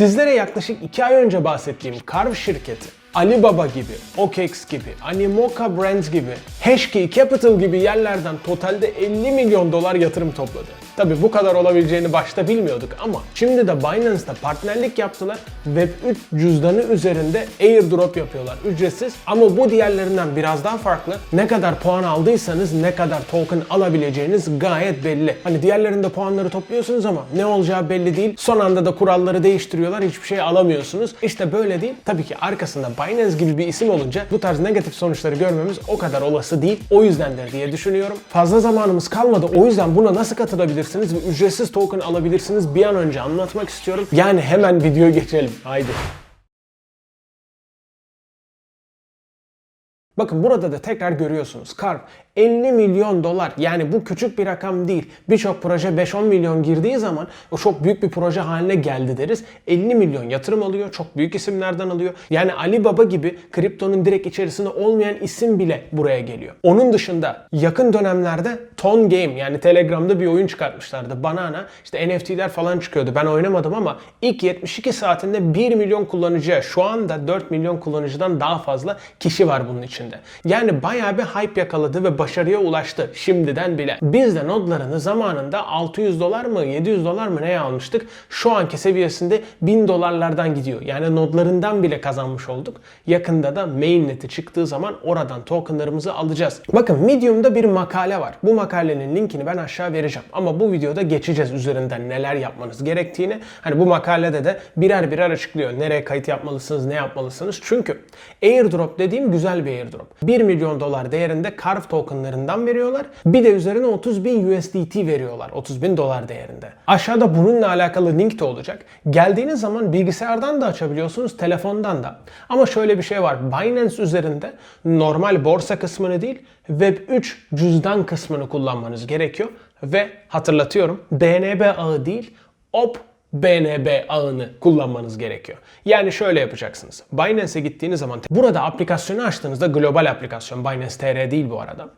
Sizlere yaklaşık 2 ay önce bahsettiğim Carve şirketi Alibaba gibi, OKEx gibi, Animoca Brands gibi, Hashkey Capital gibi yerlerden totalde 50 milyon dolar yatırım topladı. Tabi bu kadar olabileceğini başta bilmiyorduk ama şimdi de Binance'da partnerlik yaptılar. Web3 cüzdanı üzerinde airdrop yapıyorlar ücretsiz ama bu diğerlerinden biraz daha farklı. Ne kadar puan aldıysanız ne kadar token alabileceğiniz gayet belli. Hani diğerlerinde puanları topluyorsunuz ama ne olacağı belli değil. Son anda da kuralları değiştiriyorlar hiçbir şey alamıyorsunuz. İşte böyle değil. Tabii ki arkasında Binance gibi bir isim olunca bu tarz negatif sonuçları görmemiz o kadar olası değil. O yüzdendir diye düşünüyorum. Fazla zamanımız kalmadı. O yüzden buna nasıl katılabilirsiniz ve ücretsiz token alabilirsiniz bir an önce anlatmak istiyorum. Yani hemen videoya geçelim. Haydi. Bakın burada da tekrar görüyorsunuz. Carve 50 milyon dolar yani bu küçük bir rakam değil. Birçok proje 5-10 milyon girdiği zaman o çok büyük bir proje haline geldi deriz. 50 milyon yatırım alıyor. Çok büyük isimlerden alıyor. Yani Alibaba gibi kriptonun direkt içerisinde olmayan isim bile buraya geliyor. Onun dışında yakın dönemlerde Ton Game yani Telegram'da bir oyun çıkartmışlardı. Banana işte NFT'ler falan çıkıyordu. Ben oynamadım ama ilk 72 saatinde 1 milyon kullanıcıya şu anda 4 milyon kullanıcıdan daha fazla kişi var bunun içinde. Yani bayağı bir hype yakaladı ve başarıya ulaştı şimdiden bile. Biz de nodlarını zamanında 600 dolar mı 700 dolar mı neye almıştık? Şu anki seviyesinde 1000 dolarlardan gidiyor. Yani nodlarından bile kazanmış olduk. Yakında da mainnet'i çıktığı zaman oradan tokenlarımızı alacağız. Bakın Medium'da bir makale var. Bu makalenin linkini ben aşağı vereceğim. Ama bu videoda geçeceğiz üzerinden neler yapmanız gerektiğini. Hani bu makalede de birer birer açıklıyor. Nereye kayıt yapmalısınız, ne yapmalısınız. Çünkü airdrop dediğim güzel bir airdrop. 1 milyon dolar değerinde Carve tokenlarından veriyorlar. Bir de üzerine 30 bin USDT veriyorlar. 30 bin dolar değerinde. Aşağıda bununla alakalı link de olacak. Geldiğiniz zaman bilgisayardan da açabiliyorsunuz, telefondan da. Ama şöyle bir şey var. Binance üzerinde normal borsa kısmını değil, Web3 cüzdan kısmını kullanmanız gerekiyor. Ve hatırlatıyorum, BNB ağı değil, OP BNB ağını kullanmanız gerekiyor. Yani şöyle yapacaksınız. Binance'e gittiğiniz zaman burada aplikasyonu açtığınızda global aplikasyon Binance TR değil bu arada.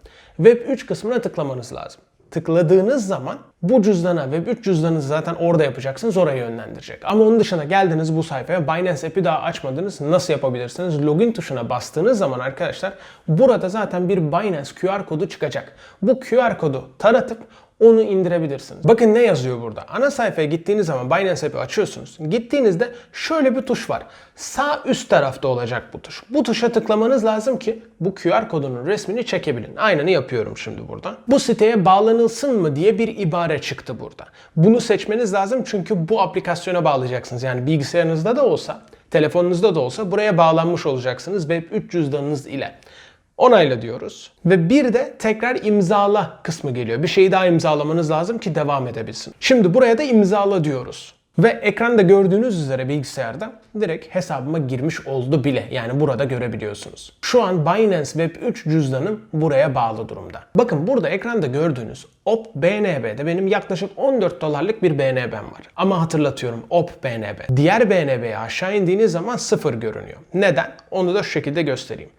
Web3 kısmına tıklamanız lazım. Tıkladığınız zaman bu cüzdana Web3 cüzdanınızı zaten orada yapacaksınız oraya yönlendirecek. Ama onun dışına geldiniz bu sayfaya Binance app'i daha açmadınız. Nasıl yapabilirsiniz? Login tuşuna bastığınız zaman arkadaşlar burada zaten bir Binance QR kodu çıkacak. Bu QR kodu taratıp onu indirebilirsiniz. Bakın ne yazıyor burada. Ana sayfaya gittiğiniz zaman Binance app'i açıyorsunuz. Gittiğinizde şöyle bir tuş var. Sağ üst tarafta olacak bu tuş. Bu tuşa tıklamanız lazım ki bu QR kodunun resmini çekebilin. Aynını yapıyorum şimdi burada. Bu siteye bağlanılsın mı diye bir ibare çıktı burada. Bunu seçmeniz lazım çünkü bu aplikasyona bağlayacaksınız. Yani bilgisayarınızda da olsa, telefonunuzda da olsa buraya bağlanmış olacaksınız Web3 cüzdanınız ile. Onayla diyoruz. Ve bir de tekrar imzala kısmı geliyor. Bir şeyi daha imzalamanız lazım ki devam edebilsin. Şimdi buraya da imzala diyoruz. Ve ekranda gördüğünüz üzere bilgisayarda direkt hesabıma girmiş oldu bile. Yani burada görebiliyorsunuz. Şu an Binance Web3 cüzdanım buraya bağlı durumda. Bakın burada ekranda gördüğünüz OP BNB'de benim yaklaşık 14 dolarlık bir BNB'm var. Ama hatırlatıyorum OP BNB. Diğer BNB'ye aşağı indiğiniz zaman sıfır görünüyor. Neden? Onu da şu şekilde göstereyim.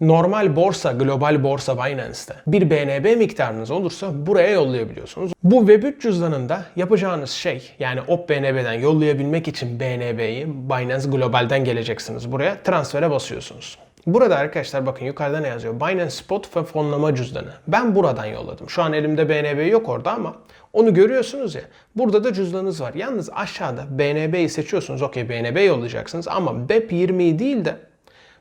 Normal borsa, global borsa Binance'te bir BNB miktarınız olursa buraya yollayabiliyorsunuz. Bu Web3 cüzdanında yapacağınız şey yani OP BNB'den yollayabilmek için BNB'yi Binance Global'den geleceksiniz buraya transfere basıyorsunuz. Burada arkadaşlar bakın yukarıda ne yazıyor? Binance Spot ve fonlama cüzdanı. Ben buradan yolladım. Şu an elimde BNB yok orada ama onu görüyorsunuz ya. Burada da cüzdanınız var. Yalnız aşağıda BNB'yi seçiyorsunuz. Okey BNB yollayacaksınız ama BEP20'yi değil de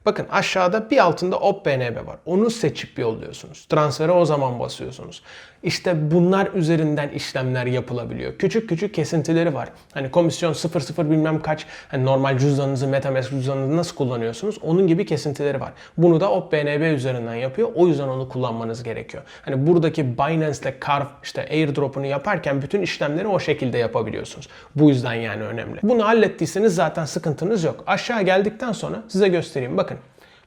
Bakın aşağıda bir altında OP BNB var. Onu seçip yolluyorsunuz. Transfere o zaman basıyorsunuz. İşte bunlar üzerinden işlemler yapılabiliyor. Küçük küçük kesintileri var. Hani komisyon 00 bilmem kaç hani normal cüzdanınızı Metamask cüzdanınızı nasıl kullanıyorsunuz? Onun gibi kesintileri var. Bunu da OP BNB üzerinden yapıyor. O yüzden onu kullanmanız gerekiyor. Hani buradaki Binance ile Carve işte airdrop'unu yaparken bütün işlemleri o şekilde yapabiliyorsunuz. Bu yüzden yani önemli. Bunu hallettiyseniz zaten sıkıntınız yok. Aşağı geldikten sonra size göstereyim. Bakın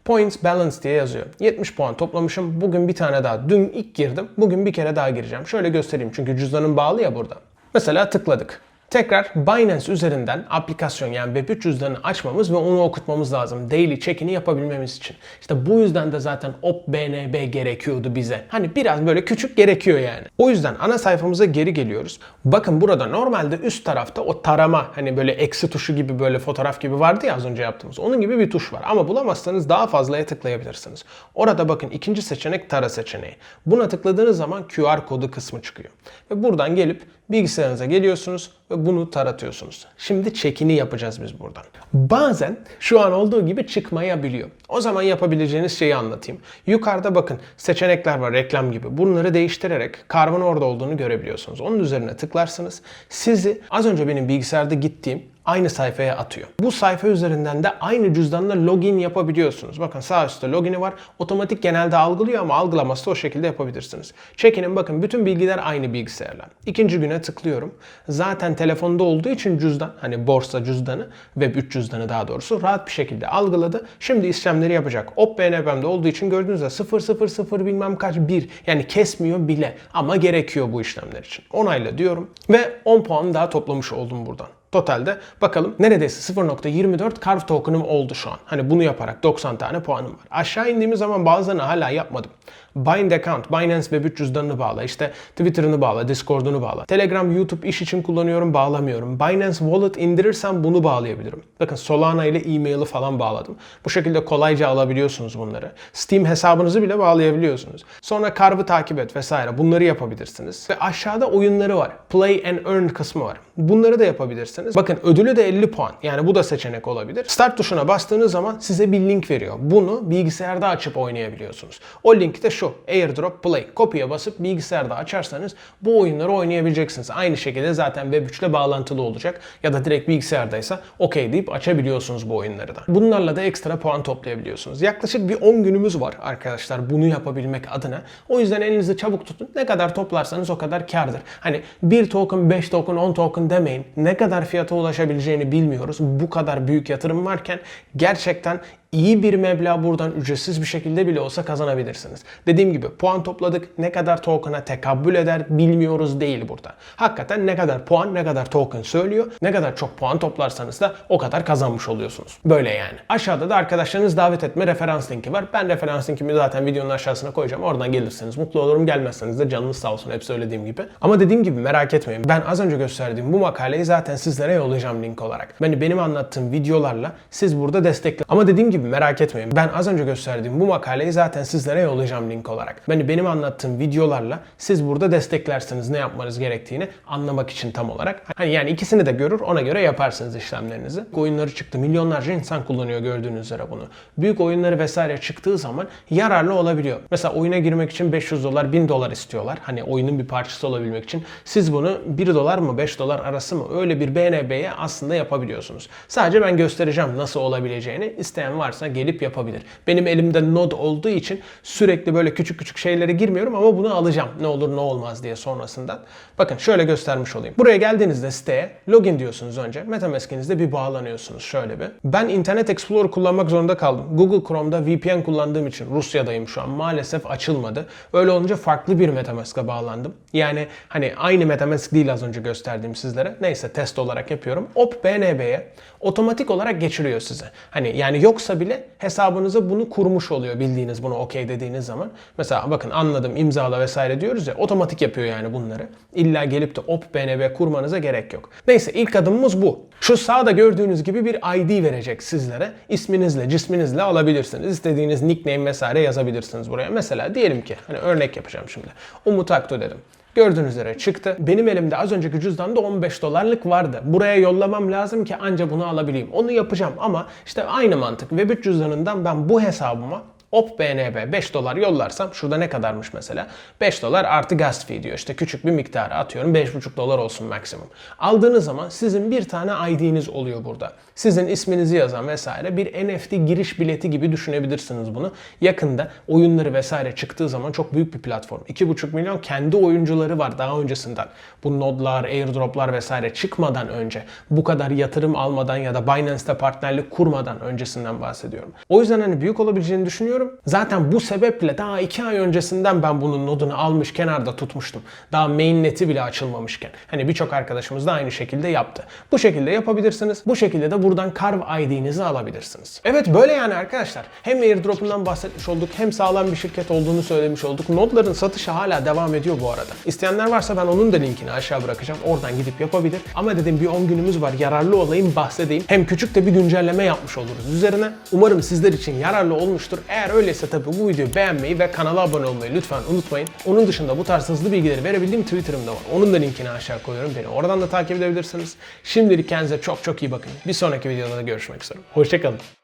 Points balance diye yazıyor. 70 puan toplamışım. Bugün bir tane daha. Dün ilk girdim. Bugün bir kere daha gireceğim. Şöyle göstereyim çünkü cüzdanım bağlı ya burada. Mesela tıkladık. Tekrar Binance üzerinden aplikasyon yani Web3 cüzdanını açmamız ve onu okutmamız lazım. Daily check-in'i yapabilmemiz için. İşte bu yüzden de zaten OpBNB gerekiyordu bize. Hani biraz böyle küçük gerekiyor yani. O yüzden ana sayfamıza geri geliyoruz. Bakın burada normalde üst tarafta o tarama hani böyle eksi tuşu gibi böyle fotoğraf gibi vardı ya az önce yaptığımız. Onun gibi bir tuş var. Ama bulamazsanız daha fazlaya tıklayabilirsiniz. Orada bakın ikinci seçenek tara seçeneği. Buna tıkladığınız zaman QR kodu kısmı çıkıyor. Ve buradan gelip bilgisayarınıza geliyorsunuz ve bunu taratıyorsunuz. Şimdi çekini yapacağız biz buradan. Bazen şu an olduğu gibi çıkmayabiliyor. O zaman yapabileceğiniz şeyi anlatayım. Yukarıda bakın seçenekler var reklam gibi. Bunları değiştirerek karvın orada olduğunu görebiliyorsunuz. Onun üzerine tıklarsınız. Sizi az önce benim bilgisayarda gittiğim aynı sayfaya atıyor. Bu sayfa üzerinden de aynı cüzdanla login yapabiliyorsunuz. Bakın sağ üstte login'i var. Otomatik genelde algılıyor ama algılaması o şekilde yapabilirsiniz. Check-in'in bakın bütün bilgiler aynı bilgisayarla. İkinci güne tıklıyorum. Zaten telefonda olduğu için cüzdan hani borsa cüzdanı Web3 cüzdanı daha doğrusu rahat bir şekilde algıladı. Şimdi işlemleri yapacak. Op BNB'de olduğu için gördüğünüzde 000 bilmem kaç 1 yani kesmiyor bile ama gerekiyor bu işlemler için. Onayla diyorum ve 10 puan daha toplamış oldum buradan. Totalde bakalım neredeyse 0.24 Carve token'ım oldu şu an. Hani bunu yaparak 90 tane puanım var. Aşağı indiğimiz zaman bazılarını hala yapmadım. Bind account, Binance Web3 cüzdanını bağla, işte Twitter'ını bağla, Discord'unu bağla. Telegram, YouTube iş için kullanıyorum, bağlamıyorum. Binance Wallet indirirsem bunu bağlayabilirim. Bakın Solana ile e-mail'i falan bağladım. Bu şekilde kolayca alabiliyorsunuz bunları. Steam hesabınızı bile bağlayabiliyorsunuz. Sonra Carve'ı takip et vesaire bunları yapabilirsiniz. Ve aşağıda oyunları var. Play and Earn kısmı var. Bunları da yapabilirsiniz. Bakın ödülü de 50 puan. Yani bu da seçenek olabilir. Start tuşuna bastığınız zaman size bir link veriyor. Bunu bilgisayarda açıp oynayabiliyorsunuz. O link de şu. Airdrop Play. Kopya basıp bilgisayarda açarsanız bu oyunları oynayabileceksiniz. Aynı şekilde zaten Web3 ile bağlantılı olacak. Ya da direkt bilgisayardaysa okey deyip açabiliyorsunuz bu oyunları da. Bunlarla da ekstra puan toplayabiliyorsunuz. Yaklaşık bir 10 günümüz var arkadaşlar bunu yapabilmek adına. O yüzden elinizi çabuk tutun. Ne kadar toplarsanız o kadar kardır. Hani 1 token, 5 token, 10 token demeyin. Ne kadar fiyata ulaşabileceğini bilmiyoruz. Bu kadar büyük yatırım varken gerçekten iyi bir meblağ buradan ücretsiz bir şekilde bile olsa kazanabilirsiniz. Dediğim gibi puan topladık. Ne kadar token'a tekabbül eder bilmiyoruz değil burada. Hakikaten ne kadar puan ne kadar token söylüyor. Ne kadar çok puan toplarsanız da o kadar kazanmış oluyorsunuz. Böyle yani. Aşağıda da arkadaşlarınız davet etme referans linki var. Ben referans linkimi zaten videonun aşağısına koyacağım. Oradan gelirseniz mutlu olurum. Gelmezseniz de canınız sağ olsun. Hep söylediğim gibi. Ama dediğim gibi merak etmeyin. Ben az önce gösterdiğim bu makaleyi zaten sizlere yollayacağım link olarak. Yani benim anlattığım videolarla siz burada destekle. Ama dediğim gibi merak etmeyin. Ben az önce gösterdiğim bu makaleyi zaten sizlere yollayacağım link olarak. Yani benim anlattığım videolarla siz burada desteklersiniz ne yapmanız gerektiğini anlamak için tam olarak. Hani yani ikisini de görür ona göre yaparsınız işlemlerinizi. Oyunları çıktı. Milyonlarca insan kullanıyor gördüğünüz üzere bunu. Büyük oyunları vesaire çıktığı zaman yararlı olabiliyor. Mesela oyuna girmek için 500 dolar 1000 dolar istiyorlar. Hani oyunun bir parçası olabilmek için. Siz bunu 1 dolar mı 5 dolar arası mı öyle bir BNB'ye aslında yapabiliyorsunuz. Sadece ben göstereceğim nasıl olabileceğini. İsteyen varsa gelip yapabilir. Benim elimde node olduğu için sürekli böyle küçük küçük şeylere girmiyorum ama bunu alacağım. Ne olur ne olmaz diye sonrasından. Bakın şöyle göstermiş olayım. Buraya geldiğinizde siteye login diyorsunuz önce. Metamask'inizde bir bağlanıyorsunuz şöyle bir. Ben Internet Explorer kullanmak zorunda kaldım. Google Chrome'da VPN kullandığım için Rusya'dayım şu an. Maalesef açılmadı. Öyle olunca farklı bir Metamask'a bağlandım. Yani hani aynı Metamask değil az önce gösterdiğim sizlere. Neyse test olarak yapıyorum. Op BNB'ye otomatik olarak geçiriyor size. Hani yani yoksa bile hesabınıza bunu kurmuş oluyor bildiğiniz bunu okey dediğiniz zaman. Mesela bakın anladım imzala vesaire diyoruz ya otomatik yapıyor yani bunları. İlla gelip de op BNB kurmanıza gerek yok. Neyse ilk adımımız bu. Şu sağda gördüğünüz gibi bir ID verecek sizlere. İsminizle, cisminizle alabilirsiniz. İstediğiniz nickname vesaire yazabilirsiniz buraya. Mesela diyelim ki hani örnek yapacağım şimdi. Umut Aktu dedim. Gördüğünüz üzere çıktı. Benim elimde az önceki cüzdanda 15 dolarlık vardı. Buraya yollamam lazım ki anca bunu alabileyim. Onu yapacağım ama işte aynı mantık. Web3 cüzdanından ben bu hesabıma Op BNB 5 dolar yollarsam şurada ne kadarmış mesela? 5 dolar artı gas fee diyor. İşte küçük bir miktarı atıyorum 5,5 dolar olsun maksimum. Aldığınız zaman sizin bir tane ID'niz oluyor burada. Sizin isminizi yazan vesaire bir NFT giriş bileti gibi düşünebilirsiniz bunu. Yakında oyunları vesaire çıktığı zaman çok büyük bir platform. 2,5 milyon kendi oyuncuları var daha öncesinden. Bu nodlar, airdroplar vesaire çıkmadan önce bu kadar yatırım almadan ya da Binance'te partnerlik kurmadan öncesinden bahsediyorum. O yüzden hani büyük olabileceğini düşünüyorum yapıyorum. Zaten bu sebeple daha 2 ay öncesinden ben bunun nodunu almış kenarda tutmuştum. Daha mainnet'i bile açılmamışken. Hani birçok arkadaşımız da aynı şekilde yaptı. Bu şekilde yapabilirsiniz. Bu şekilde de buradan Carve ID'nizi alabilirsiniz. Evet böyle yani arkadaşlar. Hem airdrop'undan bahsetmiş olduk hem sağlam bir şirket olduğunu söylemiş olduk. Nodların satışı hala devam ediyor bu arada. İsteyenler varsa ben onun da linkini aşağı bırakacağım. Oradan gidip yapabilir. Ama dedim bir 10 günümüz var. Yararlı olayım bahsedeyim. Hem küçük de bir güncelleme yapmış oluruz üzerine. Umarım sizler için yararlı olmuştur. Eğer öyleyse tabii bu videoyu beğenmeyi ve kanala abone olmayı lütfen unutmayın. Onun dışında bu tarz hızlı bilgileri verebildiğim Twitter'ım da var. Onun da linkini aşağı koyuyorum. Beni oradan da takip edebilirsiniz. Şimdilik kendinize çok çok iyi bakın. Bir sonraki videoda da görüşmek üzere. Hoşçakalın.